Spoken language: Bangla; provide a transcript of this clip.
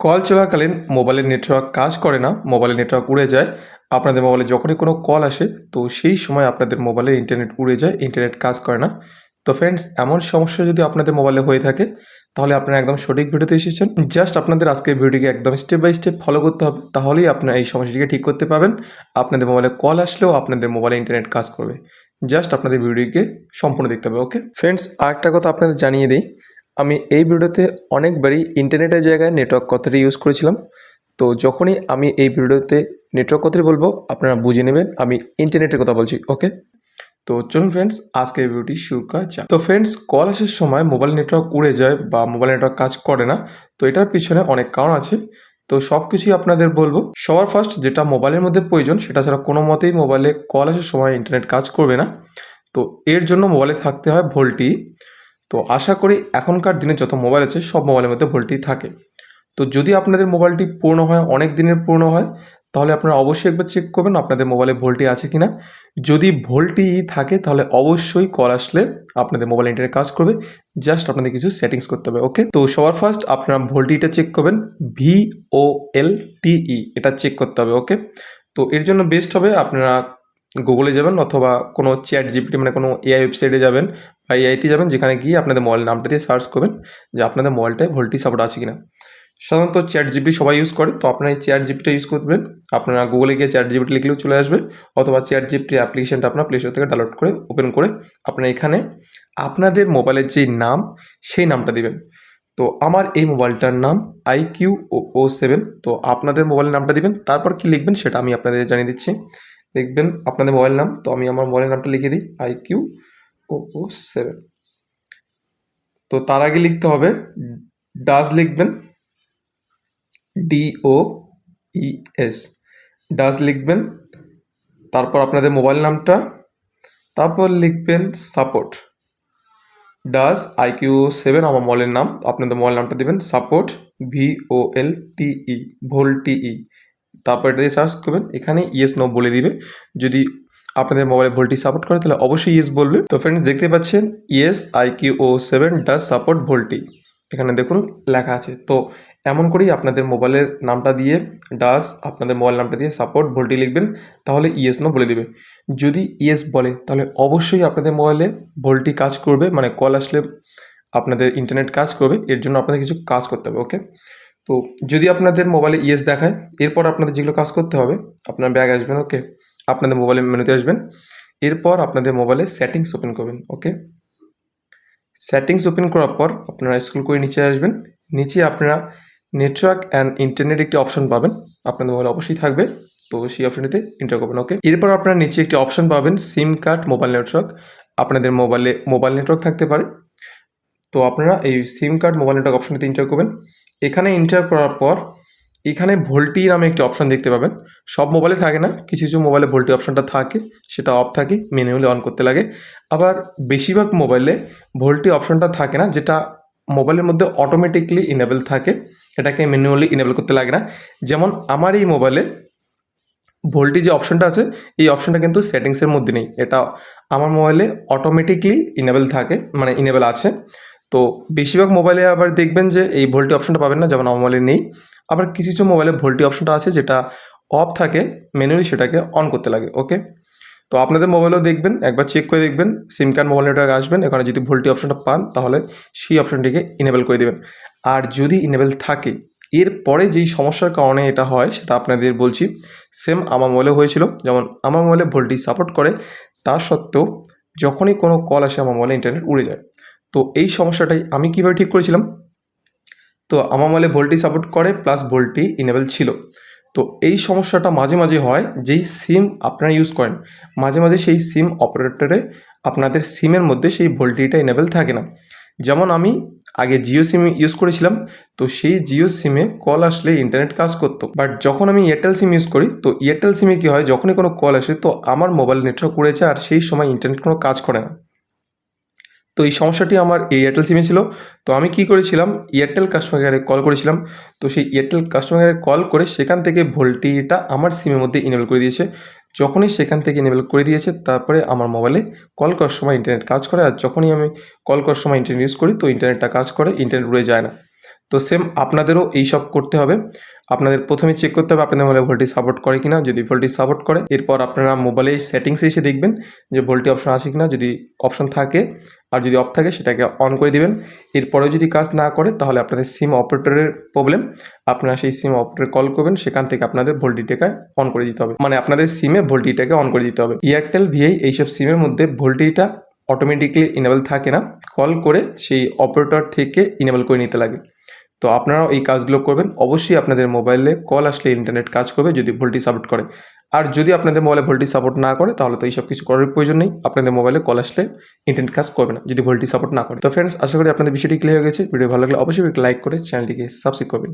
কল চলাকালীন মোবাইলের নেটওয়ার্ক কাজ করে না, মোবাইলের নেটওয়ার্ক উড়ে যায়। আপনাদের মোবাইলে যখনই কোনো কল আসে, তো সেই সময় আপনাদের মোবাইলে ইন্টারনেট উড়ে যায়, ইন্টারনেট কাজ করে না। তো ফ্রেন্ডস এমন সমস্যা যদি আপনাদের মোবাইলে হয়ে থাকে, তাহলে আপনারা একদম সঠিক ভিডিওতে এসেছেন। জাস্ট আপনাদের আজকের ভিডিওকে একদম স্টেপ বাই স্টেপ ফলো করতে হবে, তাহলেই আপনারা এই সমস্যাটিকে ঠিক করতে পারবেন। আপনাদের মোবাইলে কল আসলেও আপনাদের মোবাইলে ইন্টারনেট কাজ করবে। জাস্ট আপনাদের ভিডিওকে সম্পূর্ণ দেখতে হবে ওকে ফ্রেন্ডস আরেকটা কথা আপনাদের জানিয়ে দিই আমি এই ভিডিওতে অনেকবারই ইন্টারনেটের জায়গায় নেটওয়ার্ক কথাটি ইউজ করেছিলাম। তো যখনই আমি এই ভিডিওতে নেটওয়ার্ক কথাটি বলব, আপনারা বুঝে নেবেন আমি ইন্টারনেটের কথা বলছি ওকে তো চলুন ফ্রেন্ডস আজকে এই ভিডিওটি শুরু করা যাক। তো ফ্রেন্ডস কল আসার সময় মোবাইল নেটওয়ার্ক উড়ে যায় বা মোবাইল নেটওয়ার্ক কাজ করে না। তো এটার পিছনে অনেক কারণ আছে। তো সব কিছুই আপনাদের বলব। সবার ফার্স্ট যেটা মোবাইলের মধ্যে প্রয়োজন, সেটা ছাড়া কোনো মতেই মোবাইলে কল আসার সময় ইন্টারনেট কাজ করবে না। তো এর জন্য মোবাইলে থাকতে হয় ভোল্টি তো আশা করি এখনকার দিনে যত মোবাইল আছে, সব মোবাইলের মধ্যে ভোল্টি থাকে। তো যদি আপনাদের মোবাইলটি পূর্ণ হয়, অনেক দিনের পূর্ণ হয়, তাহলে আপনারা অবশ্যই একবার চেক করবেন আপনাদের মোবাইলে ভোল্টি আছে কি না যদি ভোল্টি থাকে, তাহলে অবশ্যই কল আসলে আপনাদের মোবাইল ইন্টারনেট কাজ করবে। জাস্ট আপনাদের কিছু সেটিংস করতে হবে ওকে তো সবার ফার্স্ট আপনারা ভোল্টিটা চেক করবেন। ভি ও এল টিই এটা চেক করতে হবে ওকে তো এর জন্য বেস্ট হবে আপনারা গুগলে যাবেন অথবা কোনো চ্যাট জিপিটি মানে কোনো এআই ওয়েবসাইটে যাবেন বা এআইতে যাবেন, যেখানে গিয়ে আপনাদের মোবাইল নামটা দিয়ে সার্চ করবেন, যে আপনাদের মোবাইলটায় ভোল্টি সাপোর্ট আছে কিনা। সাধারণত চ্যাট জিপিটি সবাই ইউজ করে, তো আপনারা এই চ্যাট জিপিটা ইউজ করবেন, আপনারা গুগলে গিয়ে চ্যাট জিপিটি লিখলেও চলে আসবে, অথবা চ্যাট জিপিটির অ্যাপ্লিকেশনটা আপনার প্লে স্টোর থেকে ডাউনলোড করে ওপেন করে আপনারা এখানে আপনাদের মোবাইলের যে নাম, সেই নামটা দিবেন। তো আমার এই মোবাইলটার নাম আই কিউ ও সেভেন তো আপনাদের মোবাইলের নামটা দিবেন, তারপর কি লিখবেন সেটা আমি আপনাদের জানিয়ে দিচ্ছি। লিখবেন আপনাদের মোবাইল নাম, তো আমি আমার মোবাইলের নামটা লিখে দিই I Q O O seven তো তার আগে লিখতে হবে ডাজ লিখবেন D O E S does লিখবেন, তারপর আপনাদের মোবাইল নামটা, তারপর লিখবেন সাপোর্ট ডাস আইকিউ সেভেন আমার মোবাইলের নাম, আপনাদের মোবাইল নামটা দেবেন সাপোর্ট ভি ও এল টিই ভোল টিই তারপর এটা দিয়ে সার্চ করবেন, এখানে ইয়েস নো বলে দিবে, যদি আপনাদের মোবাইলে ভোল্টি সাপোর্ট করে, তাহলে অবশ্যই ইয়েস বলবে। তো ফ্রেন্ডস দেখতে পাচ্ছেন yes I Q O seven does support VoLTE. এখানে দেখুন, লেখা আছে। তো এমন করেই আপনাদের মোবাইলের নামটা দিয়ে ডাস আপনাদের মোবাইল নামটা দিয়ে সাপোর্ট ভোল্টি লিখবেন, তাহলে ইয়েস নো বলে দিবে। যদি ইয়েস বলে, তাহলে অবশ্যই আপনাদের মোবাইলে ভোল্টি কাজ করবে মানে কল আসলে আপনাদের ইন্টারনেট কাজ করবে, এর জন্য আপনাদের কিছু কাজ করতে হবে ওকে তো যদি আপনাদের মোবাইলে ইয়েস দেখায়, এরপর আপনাদের যেগুলো কাজ করতে হবে, আপনার ব্যাগ আসবেন ওকে আপনাদের মোবাইলে মেনুতে আসবেন। এরপর আপনাদের মোবাইলে সেটিংস ওপেন করবেন ওকে সেটিংস ওপেন করার পর আপনারা স্ক্রল করে নিচে আসবেন। নিচে আপনারা নেটওয়ার্ক অ্যান্ড ইন্টারনেট একটি অপশন পাবেন। আপনাদের মোবাইলে অবশ্যই থাকবে। তো সেই অপশনটিতে এন্টার করবেন ওকে এরপর আপনারা নিচে একটি অপশন পাবেন সিম কার্ড মোবাইল নেটওয়ার্ক আপনাদের মোবাইলে মোবাইল নেটওয়ার্ক থাকতে পারে। তো আপনারা এই সিম কার্ড মোবাইল নেটওয়ার্ক অপশনটিতে এন্টার করবেন। এখানে এন্টার করার পর এখানে ভোল্টি নামে একটি অপশন দেখতে পাবেন। সব মোবাইলে থাকে না, কিছু কিছু মোবাইলে ভোল্টি অপশনটা থাকে, সেটা অফ থাকে ম্যানুয়ালি অন করতে লাগে। আবার বেশিরভাগ মোবাইলে ভোল্টি অপশনটা থাকে না, যেটা মোবাইলের মধ্যে অটোমেটিকলি ইনেবল থাকে। এটাকে ম্যানুয়ালি ইনেবল করতে লাগে না। যেমন আমার এই মোবাইলে ভোল্টি যে অপশনটা আছে, এই অপশনটা কিন্তু সেটিংসের মধ্যে নেই। এটা আমার মোবাইলে অটোমেটিকলি ইনেবল থাকে মানে ইনেবল আছে। তো বেশিরভাগ মোবাইলে আবার দেখবেন যে এই ভোল্টি অপশনটা পাবেন না, যেমন আমার মোবাইলে নেই। আবার কিছু কিছু মোবাইলে ভোল্টি অপশনটা আছে যেটা অফ থাকে ম্যানুয়ালি সেটাকে অন করতে লাগে ওকে তো আপনাদের মোবাইলেও দেখবেন, একবার চেক করে দেখবেন সিম কার্ড মোবাইল নেটওয়ার্ক আসবেন, এখানে যদি ভোল্টি অপশনটা পান, তাহলে সেই অপশনটিকে ইনেবল করে দেবেন। আর যদি ইনেবল থাকে এরপরে যেই সমস্যার কারণে এটা হয়, সেটা আপনাদের বলছি সেম আমার মোবাইলে হয়েছিল, যেমন আমার মোবাইলে ভোল্টি সাপোর্ট করে, তা সত্ত্বেও যখনই কোনো কল আসে, আমার মোবাইলে ইন্টারনেট উড়ে যায়। তো এই সমস্যাটাই আমি কীভাবে ঠিক করেছিলাম? তো আমার মোবাইলে ভোল্টি সাপোর্ট করে প্লাস ভোল্টি ইনেবল ছিল। তো এই সমস্যাটা মাঝে মাঝে হয়, যেই সিম আপনারা ইউজ করেন, মাঝে মাঝে সেই সিম অপারেটরে আপনাদের সিমের মধ্যে সেই ভোল্টিটা ইনেবল থাকে না। যেমন আমি আগে জিও সিম ইউজ করেছিলাম, তো সেই জিও সিমে কল আসলে ইন্টারনেট কাজ করতো। বাট যখন আমি এয়ারটেল সিম ইউজ করি, তো এয়ারটেল সিমে কী হয়, যখনই কোনো কল আসে, তো আমার মোবাইল নেটওয়ার্ক উড়েছে আর সেই সময় ইন্টারনেট কোনো কাজ করে না। তো এই সমস্যাটি আমার এই এয়ারটেল সিমে ছিল। তো আমি কি করেছিলাম? এয়ারটেল কাস্টমার কেয়ারে কল করেছিলাম। তো সেই এয়ারটেল কাস্টমার কেয়ারে কল করে সেখান থেকে ভোল্টিটা আমার সিমের মধ্যে ইনেবল করে দিয়েছে। যখনই সেখান থেকে ইনেবল করে দিয়েছে, তারপরে আমার মোবাইলে কল করার সময় ইন্টারনেট কাজ করে। আর যখনই আমি কল করার সময় ইন্টারনেট ইউজ করি, তো ইন্টারনেটটা কাজ করে ইন্টারনেট উড়ে যায় না। তো সেম আপনাদেরও এই সব করতে হবে। আপনাদের প্রথমে চেক করতে হবে আপনাদের মোবাইলে ভোল্টেজ সাপোর্ট করে কিনা। যদি ভোল্টেজ সাপোর্ট করে, এরপর আপনারা মোবাইলে সেটিংসে এসে দেখবেন যে ভোল্টি অপশন আছে কিনা। যদি অপশন থাকে, আর যদি অফ থাকে, সেটাকে অন করে দিবেন। এরপরেও যদি কাজ না করে, তাহলে আপনাদের সিম অপারেটরের প্রবলেম আপনারা সেই সিম অপারেটর কল করবেন, সেখান থেকে আপনাদের ভোল্টিটাকে অন করে দিতে হবে। মানে আপনাদের সিমে ভোল্টিটাকে অন করে দিতে হবে। এয়ারটেল ভিআই এইসব সিমের মধ্যে ভোল্টিটা অটোমেটিকলি ইনেবল থাকে না। কল করে সেই অপারেটর থেকে ইনেবল করে নিতে লাগে। তো আপনারাও এই কাজগুলো করবেন। অবশ্যই আপনাদের মোবাইলে কল আসলে ইন্টারনেট কাজ করবে যদি ভোল্টেজ সাপোর্ট করে। আর যদি আপনাদের মোবাইলে ভোল্টেজ সাপোর্ট না করে, তাহলে তো এইসব কিছু করার প্রয়োজন নেই। আপনাদের মোবাইলে কল আসলে ইন্টারনেট কাজ করবে না যদি ভোল্টেজ সাপোর্ট না করে। তো ফ্রেন্ডস আশা করি আপনাদের বিষয়টি ক্লিয়ার হয়ে গেছে। ভিডিও ভালো লাগলে অবশ্যই লাইক করে চ্যানেলটিকে সাবস্ক্রাইব করবেন।